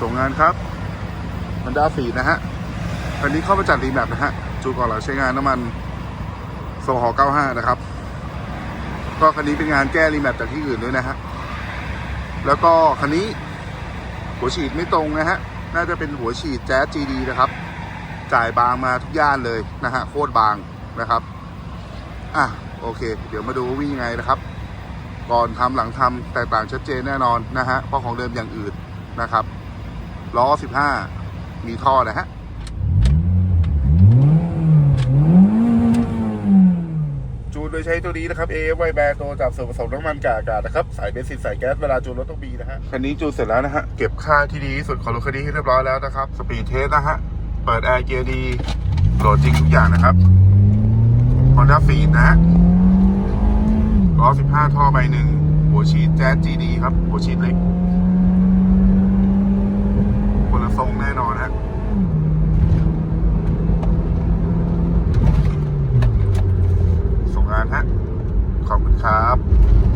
ส่งงานครับมันด้าฟีนะฮะคันนี้เข้ามาจัดรีแมปนะฮะ จูก่อนหลังใช้งานน้ำมันโซฮอ95นะครับ ก็คันนี้เป็นงานแก้รีแมปจากที่อื่นด้วยนะฮะ แล้วก็คันนี้หัวฉีดไม่ตรงนะฮะ น่าจะเป็นหัวฉีดแจ๊ส GD นะครับ จ่ายบางมาทุกย่านเลยนะฮะ โคตรบางนะครับ อะโอเค เดี๋ยวมาดูว่าวิ่งยังไงนะครับ ก่อนทำหลังทำแตกต่างชัดเจนแน่นอนนะฮะ เพราะของเดิมอย่างอื่นนะครับ ล้อ 15 มีท่อนะฮะ จูนโดยใช้ตัวนี้นะครับ AFY แบร์ตัวจับส่วนผสมน้ำมันกากอากาศนะครับ สายเบนซินสายแก๊ส เวลาจูนรถต้องมีนะฮะ คันนี้จูนเสร็จแล้วนะฮะ เก็บค่าที่ดีที่สุดของรถคันนี้ให้เรียบร้อยแล้วนะครับ สปีดเทสนะฮะ เปิดแอร์เกียร์ดีโหลดจริงทุกอย่างนะครับ Honda f e e d นะฮะล้อ 15 ท่อใบหนึ่งหัวฉีดแจ๊ส GD ครับ หัวฉีดเล็ก ส่งงานฮะ ขอบคุณครับ